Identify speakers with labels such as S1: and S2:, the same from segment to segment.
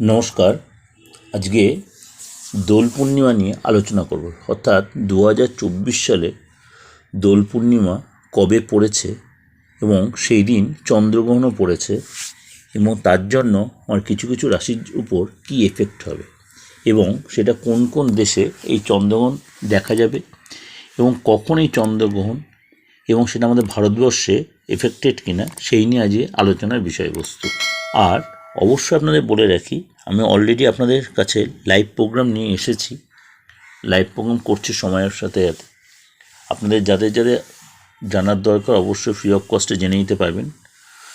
S1: নমস্কার। আজকে দোল পূর্ণিমা নিয়ে আলোচনা করব। অর্থাৎ দু হাজার চব্বিশ সালে দোল পূর্ণিমা কবে পড়েছে এবং সেই দিন চন্দ্রগ্রহণও পড়েছে এবং তার জন্য আমার কিছু কিছু রাশির উপর কী এফেক্ট হবে এবং সেটা কোন কোন দেশে এই চন্দ্রগ্রহণ দেখা যাবে এবং কখন এই চন্দ্রগ্রহণ এবং সেটা আমাদের ভারতবর্ষে এফেক্টেড কিনা সেই নিয়ে আজকে আলোচনার বিষয়বস্তু। আর অবশ্যই আপনাদের বলে রাখি, আমি অলরেডি আপনাদের কাছে লাইভ প্রোগ্রাম নিয়ে এসেছি। লাইভ প্রোগ্রাম করছি সময়ের সাথে সাথে। আপনাদের যাদের যাদের জানার দরকার অবশ্যই ফ্রি অফ কস্টে জেনে নিতে পারবেন।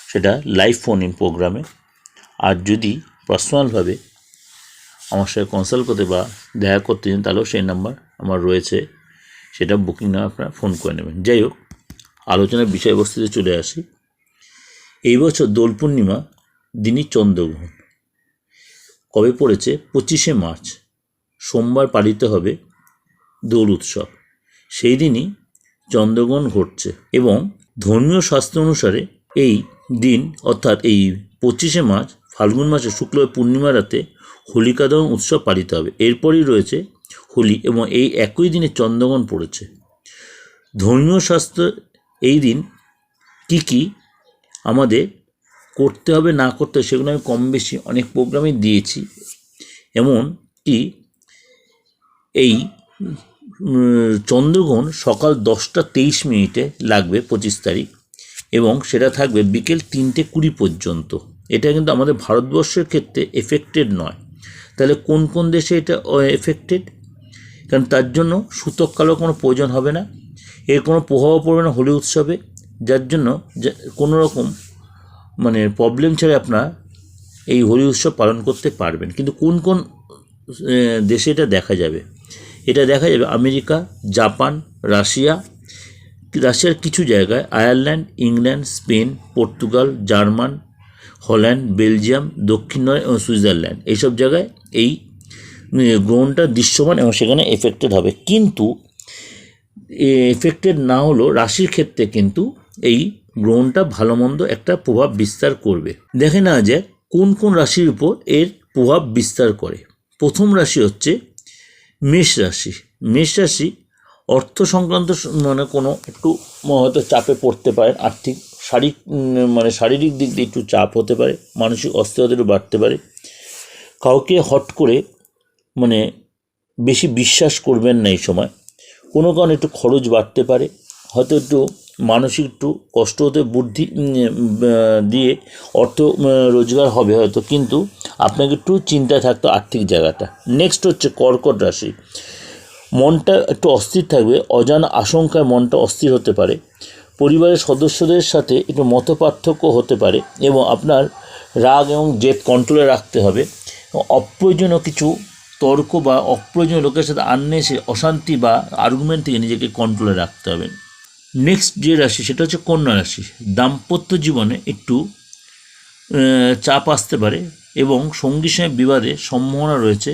S1: সেটা লাইভ ফোন ইন প্রোগ্রামে আর যদি পার্সোনালভাবে আমার সাথে কনসাল্ট করতে বা দেখা করতে চান, তাহলেও সেই নাম্বার আমার রয়েছে। সেটা বুকিং না, আপনারা ফোন করে নেবেন। যাই হোক, আলোচনার বিষয়বস্তুতে চলে আসি। এই বছর দোল পূর্ণিমা দিনই চন্দ্রগ্রহণ। কবে পড়েছে? পঁচিশে মার্চ। সোমবার পালিত হবে দোল উৎসব। সেই দিনই চন্দ্রগ্রহণ ঘটছে এবং ধর্মীয় শাস্ত্র অনুসারে এই দিন, অর্থাৎ এই পঁচিশে মার্চ, ফাল্গুন মাসের শুক্ল পূর্ণিমা রাতে হোলিকা দহন উৎসব পালিত হবে। এরপরই রয়েছে হোলি এবং এই একই দিনে চন্দ্রগ্রহণ পড়েছে। ধর্মীয় শাস্ত্র এই দিন কি কি আমাদের করতে হবে, না করতে হবে, সেগুলো আমি কম বেশি অনেক প্রোগ্রামে দিয়েছি। এমন কি এই চন্দ্রগ্রহণ সকাল দশটা তেইশ মিনিটে লাগবে পঁচিশ তারিখ এবং সেটা থাকবে বিকেল তিনটে কুড়ি পর্যন্ত। এটা কিন্তু আমাদের ভারতবর্ষের ক্ষেত্রে এফেক্টেড নয়। তাহলে কোন কোন দেশে এটা এফেক্টেড কারণ তার জন্য সূতক কালো কোনো প্রয়োজন হবে না। এর কোনো প্রভাবও পড়বে না হোলি উৎসবে। যার জন্য কোনো রকম মানে প্রবলেম ছাড়া আপনার এই হোলি উৎসব পালন করতে পারবেন। কিন্তু কোন কোন দেশে এটা দেখা যাবে? এটা দেখা যাবে আমেরিকা, জাপান, রাশিয়া, রাশিয়ার কিছু জায়গায়, Ireland, England, Spain, Portugal, German, Holland, Belgium, দক্ষিণ নয় এবং সুইজারল্যান্ড। এইসব জায়গায় এই গ্রহণটা দৃশ্যমান এবং সেখানে এফেক্টেড হবে। কিন্তু এফেক্টেড না হলেও রাশির ক্ষেত্রে কিন্তু এই গ্রহণটা ভালো মন্দ একটা প্রভাব বিস্তার করবে। দেখে না যায় কোন কোন রাশির উপর এর প্রভাব বিস্তার করে। প্রথম রাশি হচ্ছে মেষ রাশি। মেষ রাশি অর্থ সংক্রান্ত মানে কোনো একটু হয়তো চাপে পড়তে পারে, আর্থিক, শারীরিক মানে শারীরিক দিক দিয়ে একটু চাপ হতে পারে, মানসিক অস্থিরতা একটু বাড়তে পারে। কাউকে হট করে মানে বেশি বিশ্বাস করবেন না এই সময়। কোনো কারণে একটু খরচ বাড়তে পারে, হয়তো একটু মানসিক একটু কষ্ট হতে বুদ্ধি দিয়ে অর্থ রোজগার হবে হয়তো, কিন্তু আপনাকে একটু চিন্তায় থাকতো আর্থিক জায়গাটা। নেক্সট হচ্ছে কর্কট রাশি। মনটা একটু অস্থির থাকবে, অজানা আশঙ্কায় মনটা অস্থির হতে পারে। পরিবারের সদস্যদের সাথে একটু মত পার্থক্য হতে পারে এবং আপনার রাগ এবং জেদ কন্ট্রোলে রাখতে হবে। অপ্রয়োজনীয় কিছু তর্ক বা অপ্রয়োজনীয় লোকের সাথে আননেসে অশান্তি বা আর্গুমেন্ট থেকে নিজেকে কন্ট্রোলে রাখতে হবে। নেক্সট যে রাশি, সেটা হচ্ছে কন্যা রাশি। দাম্পত্য জীবনে একটু চাপ আসতে পারে এবং সঙ্গীর সঙ্গে বিবাদে সম্ভাবনা রয়েছে।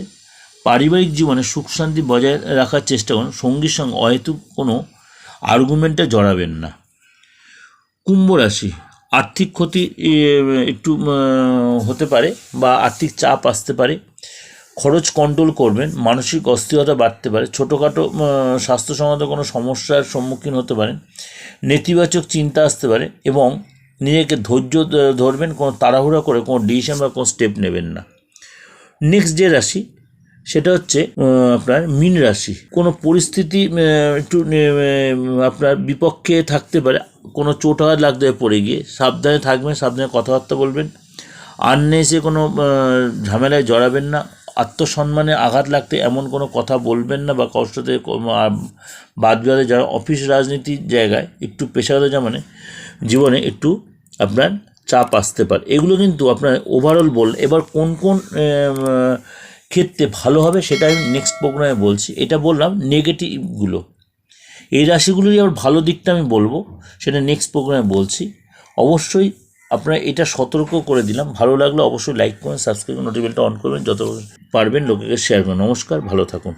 S1: পারিবারিক জীবনে সুখ শান্তি বজায় রাখার চেষ্টা করুন। সঙ্গীর সঙ্গে অহেতুক কোনো আর্গুমেন্টে জড়াবেন না। কুম্ভ রাশি, আর্থিক ক্ষতি একটু হতে পারে বা আর্থিক চাপ আসতে পারে। খরচ কন্ট্রোল করবেন মানসিক অস্থিরতা বাড়তে পারে ছোটোখাটো আহ, স্বাস্থ্যসংগত কোনো সমস্যার সম্মুখীন হতে পারেন নেতিবাচক চিন্তা আসতে পারে এবং নিজেকে ধৈর্য ধরবেন কোনো তাড়াহুড়া করে কোনো ডিসিশন বা কোনো স্টেপ নেবেন না। নেক্সট যে রাশি সেটা হচ্ছে আপনার মীন রাশি। কোনো পরিস্থিতি একটু আপনার বিপক্ষে থাকতে পারে কোনো চোট আঘাত লাগতে পড়ে গিয়ে। সাবধানে থাকবেন সাবধানে কথাবার্তা বলবেন। আননেসে কোনো ঝামেলায় জড়াবেন না। আত্মসম্মানে আঘাত লাগতে এমন কোনো কথা বলবেন না বা কষ্টতে বাদ বিবাদে যারা অফিস রাজনীতির জায়গায় একটু পেশাগত যেমন জীবনে একটু আপনার চাপ আসতে পারে। এগুলো কিন্তু আপনার ওভারঅল বল, এবার কোন কোন ক্ষেত্রে ভালো হবে সেটা আমি নেক্সট প্রোগ্রামে বলছি। এটা বললাম নেগেটিভগুলো এই রাশিগুলোরই আবার ভালো দিকটা আমি বলব, সেটা নেক্সট প্রোগ্রামে বলছি। অবশ্যই আপনারা এটা সতর্ক করে দিলাম। ভালো লাগলে অবশ্যই লাইক করুন সাবস্ক্রাইব নোটিফিকেশনটা অন করবেন যত পারবেন লোকেকে শেয়ার করুন। নমস্কার, ভালো থাকুন।